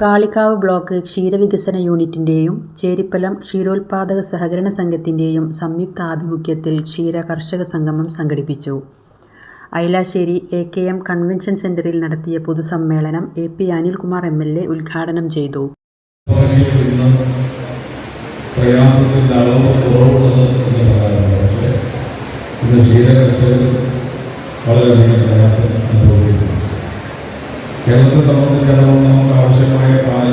Kalikavu block ക്ഷീരവികസന യൂണിറ്റിന്റെയും ചേരിപ്പലം ക്ഷീരോത്പാദക സഹകരണ സംഘത്തിന്റെയും സംയുക്ത ആഭിമുഖ്യത്തിൽ ക്ഷീര കർഷക സംഗമം സംഘടിപ്പിച്ചു. Ailassery A K M convention സെന്ററിൽ നടത്തിയ പൊതുസമ്മേളനം A P Anilkumar M L A ഉദ്ഘാടനം ചെയ്തു. കേരളത്തെ സംബന്ധിച്ചിടത്തോളം നമുക്ക് ആവശ്യമായ പാൽ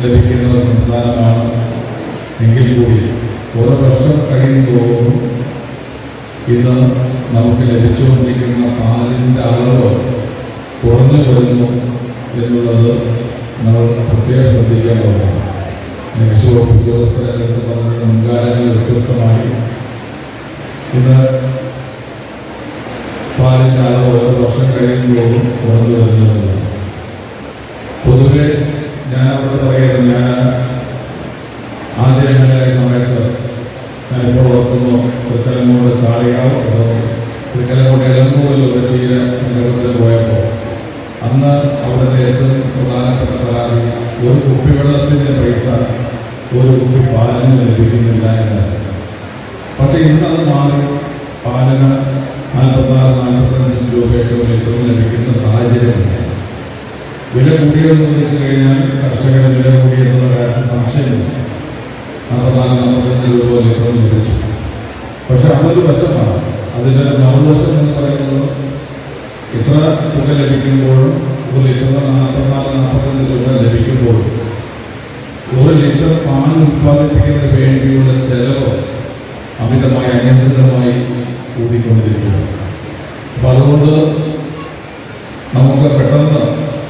ലഭിക്കുന്ന ഒരു സംസ്ഥാനമാണ് എങ്കിൽ കൂടി ഓരോ വർഷം കഴിയുന്തോറും ഇന്ന് നമുക്ക് ലഭിച്ചുകൊണ്ടിരിക്കുന്ന പാലിന്റെ അളവ് കുറഞ്ഞു വരുന്നു എന്നുള്ളത് നമ്മൾ പ്രത്യേകം ശ്രദ്ധിക്കേണ്ടതാണ്. നെക്സ്റ്റ് വകുപ്പ് ഉദ്യോഗസ്ഥരെല്ലാം പറഞ്ഞ മുൻകാലങ്ങളിൽ വ്യത്യസ്തമായി. ഇന്ന് പാലിന്റെ അളവ് ഓരോ വർഷം കഴിയുമ്പോഴും കുറഞ്ഞു വരുന്നതാണ് പൊതുവെ ഞാൻ അവിടെ പറയുന്നത് ഞാൻ ആദ്യം എം എൽ എ സമയത്ത് ഞാനിപ്പോൾ ഓർക്കുന്നു തൃക്കലങ്ങോട് കാളികാവ് തൃക്കലങ്ങോട് എളമ്പൂരിൽ ഒരു ക്ഷീര സംഗമത്തിന് പോയപ്പോൾ. അന്ന് അവിടുത്തെ ഏറ്റവും പ്രധാനപ്പെട്ട പരാതി ഒരു കുപ്പിവെള്ളത്തിന്റെ പൈസ ഒരു കുപ്പി പാലിന് ലഭിക്കുന്നില്ല എന്നാണ്. പക്ഷേ ഇന്ന് അത് മാറി. പാലിന് നാൽപ്പത്താറ് നാൽപ്പത്തഞ്ച് രൂപയൊക്കെ ഒരു ലഭിക്കുന്ന സാഹചര്യമുണ്ട്. വില കൂടിയെന്ന് വെച്ച് കഴിഞ്ഞാൽ കർഷകന് നാൽപ്പത്തിനാല് നാൽപ്പത്തഞ്ച് രൂപ ലിറ്ററിന് ലഭിച്ചു പക്ഷെ അതൊരു വശമാണ്. അതിന്റെ ഒരു മറുവശം എന്ന് പറയുന്നത് ഇത്ര തുക ലഭിക്കുമ്പോഴും ഒരു ലിറ്ററിന് നാൽപ്പത്തിനാല് നാൽപ്പത്തഞ്ച് രൂപ ലഭിക്കുമ്പോഴും ഒരു ലിറ്റർ പാൽ ഉൽപ്പാദിപ്പിക്കുന്നതിന് വേണ്ടിയുള്ള ചെലവ് അമിതമായി അനിയന്ത്രിതമായി കൂടിക്കൊണ്ടിരിക്കുകയാണ്. അപ്പം അതുകൊണ്ട് നമുക്ക് പെട്ടെന്ന്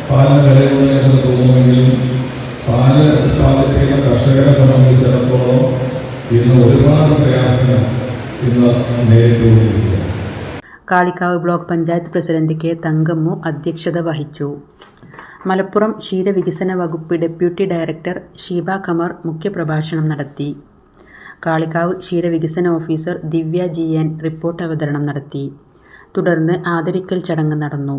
പാലിന് വിലയുള്ള എന്ന് തോന്നുമെങ്കിലും പാൽ ഉൽപ്പാദിപ്പിക്കുന്ന കർഷകരെ സംബന്ധിച്ചിടത്തോളം ഇന്ന് ഒരുപാട് പ്രയാസങ്ങൾ Kalikavu block panchayat president K Thankammu അധ്യക്ഷത വഹിച്ചു. മലപ്പുറം ക്ഷീരവികസന വകുപ്പ് ഡെപ്യൂട്ടി ഡയറക്ടർ ഷീബ കമർ മുഖ്യപ്രഭാഷണം നടത്തി. കാളിക്കാവ് ക്ഷീരവികസന officer Divya G N report അവതരണം നടത്തി. തുടർന്ന് ആദരിക്കൽ ചടങ്ങ് നടന്നു.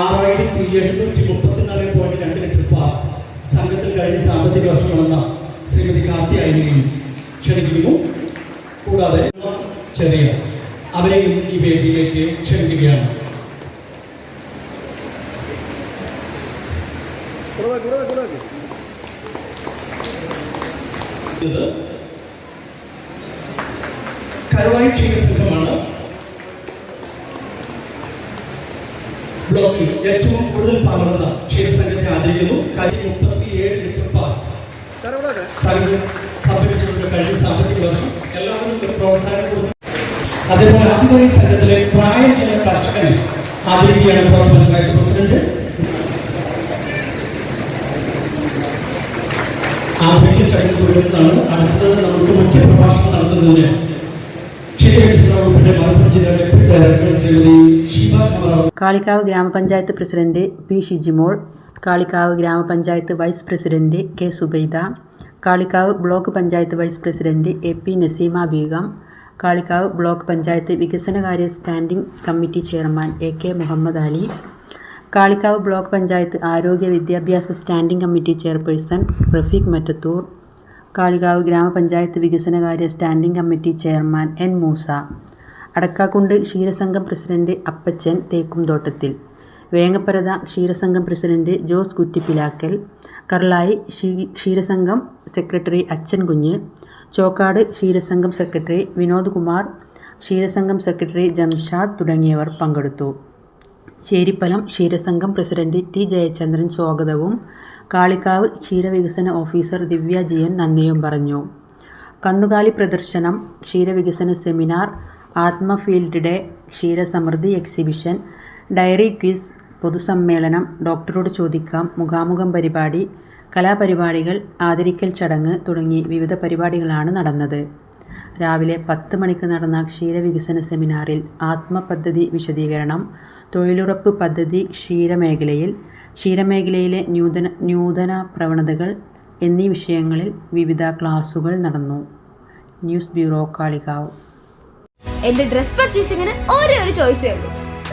ആറായിരത്തി എഴുന്നൂറ്റി മുപ്പത്തിനാല് പോയിന്റ് രണ്ട് ലക്ഷം പാൽ സംഘത്തിൽ കഴിഞ്ഞ സാമ്പത്തിക വർഷം നടന്ന ശ്രീമതി കാർത്തിയായനെയും ക്ഷണിക്കുന്നു. കൂടാതെ ചെറിയ അവരെയും ഈ വേദിയിലേക്ക് ക്ഷണിക്കുകയാണ്. ഇത് കരുവായി ക്ഷീണ സംഘമാണ്. ബ്ലോക്കിൽ ഏറ്റവും കൂടുതൽ പാടുന്ന ക്ഷീരസംഘത്തെ ആദരിക്കുന്നു കാര്യം മുപ്പത്തിയേഴ് ലിറ്റർ പാൽ സംഭരിച്ചിട്ടുണ്ട് കഴിഞ്ഞ സാമ്പത്തിക എല്ലാവരും ഒരു പ്രോത്സാഹനം കൊടുക്കും അതേപോലെ ആദ്യമായി സംഘത്തിലെ പ്രായം ചില കർഷകനെ ആദരിക്കുകയാണ് ബ്ലോക്ക് പഞ്ചായത്ത് പ്രസിഡന്റ്. ആദരിക്കൽ ചടങ്ങ് തുടരുന്നതാണ്. നമുക്ക് മുഖ്യ പ്രഭാഷണം നടത്തുന്നതിന് ക്ഷീരവികസന വകുപ്പിന്റെ മലപ്പുറം ജില്ലാ ഡെപ്യൂട്ടി ഡയറക്ടർ കാളിക്കാവ് ഗ്രാമപഞ്ചായത്ത് president P Shijimol Kalikavu grama panchayat vice president K Subaida Kalikavu block panchayat vice president A P Naseema Beegam Kalikavu block panchayat വികസനകാര്യ standing committee chairman A K Muhammad Ali Kalikavu block panchayat ആരോഗ്യ വിദ്യാഭ്യാസ standing committee chairperson Rafeeq Mattathur Kalikavu grama panchayat വികസനകാര്യ standing committee chairman N Moosa Adakkakund ക്ഷീരസംഘം president Appachan Thekkumthottathil. വേങ്ങപ്പരത ക്ഷീരസംഘം president Jose Kuttippilakkal Karlayi ക്ഷീ- ക്ഷീരസംഘം secretary Achan Kunju Chokkad ക്ഷീരസംഘം secretary Vinod Kumar ക്ഷീരസംഘം secretary Jamshad തുടങ്ങിയവർ പങ്കെടുത്തു. ചേരിപ്പലം ക്ഷീരസംഘം പ്രസിഡന്റ് ടി ജയചന്ദ്രൻ സ്വാഗതവും കാളിക്കാവ് ക്ഷീരവികസന ഓഫീസർ ദിവ്യ ജിയൻ നന്ദിയും പറഞ്ഞു. കന്നുകാലി പ്രദർശനം ക്ഷീരവികസന സെമിനാർ ആത്മ ഫീൽഡ് ഡേ ക്ഷീരസമൃദ്ധി എക്സിബിഷൻ ഡയറി ക്വിസ് പൊതുസമ്മേളനം ഡോക്ടറോട് ചോദിക്കാം മുഖാമുഖം പരിപാടി കലാപരിപാടികൾ ആദരിക്കൽ ചടങ്ങ് തുടങ്ങി വിവിധ പരിപാടികളാണ് നടന്നത്. രാവിലെ പത്ത് മണിക്ക് നടന്ന ക്ഷീരവികസന സെമിനാറിൽ ആത്മപദ്ധതി വിശദീകരണം തൊഴിലുറപ്പ് പദ്ധതി ക്ഷീരമേഖലയിൽ ക്ഷീരമേഖലയിലെ നൂതന നൂതന പ്രവണതകൾ എന്നീ വിഷയങ്ങളിൽ വിവിധ ക്ലാസുകൾ നടന്നു. News bureau Kalikavu. എന്റെ ഡ്രസ് പർച്ചേസിങ്ങിന് ഒരേ ഒരു ചോയ്സേ ഉള്ളൂ.